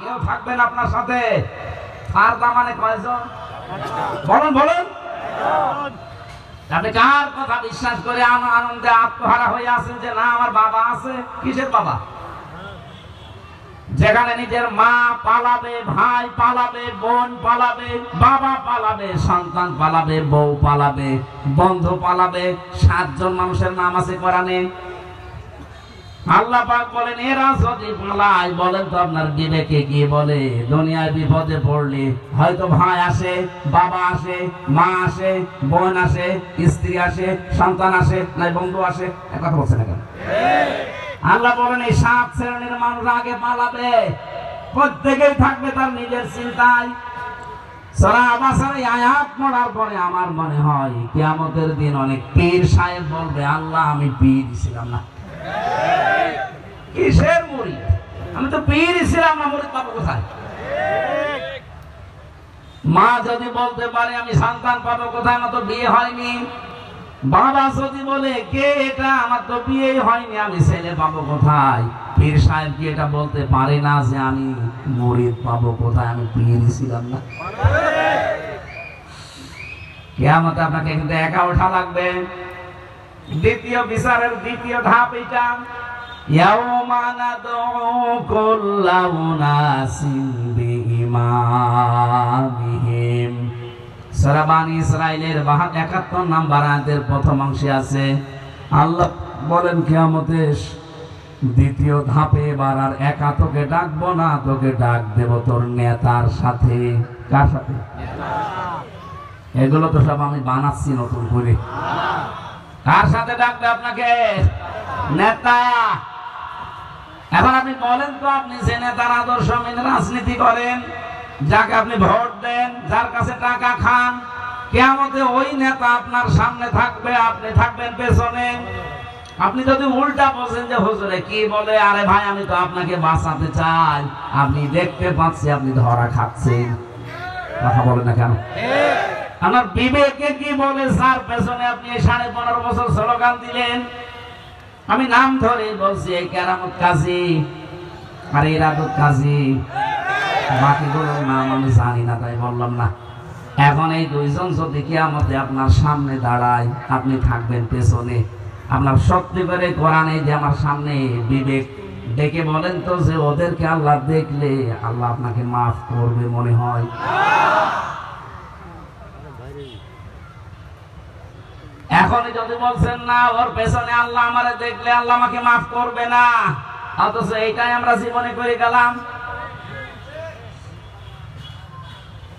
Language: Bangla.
কেউ থাকবেন আপনার সাথে। আর তার মানে কয়জন? বলুন বলুন। কার কথা বিশ্বাস করে আন- আনন্দে আত্মহারা হয়ে আছেন যে না, আমার বাবা আছে? কিসের বাবা? যেখানে নিজের মা পালাবে, ভাই পালাবে, বোন পালাবে, বাবা পালাবে, সন্তান পালাবে, বউ পালাবে, বন্ধু পালাবে, সাতজন মানুষের নাম আছে কোরআনে। আল্লাহ পাক বলেন এরা যদি পালায়, বলেন তো আপনার বিবেকে গিয়ে বলে? দুনিয়ায় বিপদে পড়লে হয়তো ভাই আসে, বাবা আসে, মা আসে, বোন আসে, স্ত্রী আসে, সন্তান আসে, নাই বন্ধু আসে। এক কথা বলছে না কেন? আল্লাহ বলেন, এই সাত শ্রেণির মানুষ আগে পালাবে। প্রত্যেকেই থাকবে তার নিজের চিন্তায়। সারা আবাসার আয়াত পড়ার পরে আমার মনে হয়, কিয়ামতের দিন অনেক পীর সাহেব বলবে, আল্লাহ, আমি পীর ছিলাম না। তো পীর না পাবো কোথায়? মা যদি বলতে পারে, আমি সন্তান পাবো কোথায়? আমার তো বিয়ে হয়নি। বাবা যদি বলে, কে এটা? আমার তো বিয়ে হয়নি। আমি ছেলে পাবো কোথায়? পীর সাহেব কি এটা বলতে পারে না যে আমি মরিদ পাবো কোথায়? আমি পীর ছিলাম না। আপনাকে কিন্তু একা ওঠা লাগবে। দ্বিতীয় বিচারের দ্বিতীয় ধাপ এটা। ইয়াউমা নাদউ কুল্লা উনাসিন বিইমামিহিম সূরা বানী ইসরাইলের 71 নাম্বার আয়াতের প্রথম অংশে আছে, আল্লাহ বলেন কিয়ামতে দ্বিতীয় ধাপে এবার আর একা তোকে ডাকবো না, তোকে ডাক দেব তোর নেতার সাথে। কার সাথে? এগুলো তো সব আমি বানাচ্ছি নতুন করে। কার সাথে ডাকবে আপনাকে? নেতা। এখন আপনি বলেন তো, আপনি যে নেতার আদর্শ মেনে রাজনীতি করেন, যাকে আপনি ভোট দেন, যার কাছে টাকা খান কেমতে ওই নেতা আপনার সামনে থাকবে, আপনি থাকবেন পেছনে। আপনি যদি উল্টা বলছেন যে, হুজুরে, কি বলে? আরে ভাই, আমি তো আপনাকে বাঁচাতে চাই। আপনি দেখতে পাচ্ছি, আপনি ধরা খাচ্ছেন। কথা বলেন না কেন? আমার বিবেকে কি বলে, স্যার, পেছনে আপনি সাড়ে পনেরো বছর স্লোগান দিলেন। আমি নাম ধরে বলছি, এই কেরামত কাজী, আর এই রাদত কাজী। বাকিগুলোর নাম আমি জানি না, তাই বললাম না। এখন এই দুইজন যদি কিয়ামতে আপনার সামনে দাঁড়ায়, আপনি থাকবেন পেছনে। আপনার সত্যি করে কোরআনে যে আমার সামনে বিবেক, ডেকে বলেন তো যে ওদেরকে আল্লাহ দেখলে আল্লাহ আপনাকে মাফ করবে মনে হয়। এখনই যদি বলছেন, না, ওর পেছনে আল্লাহ আমারে দেখলে আল্লাহ আমাকে মাফ করবে না। অথচ এইটাই আমরা জীবনে করে গেলাম।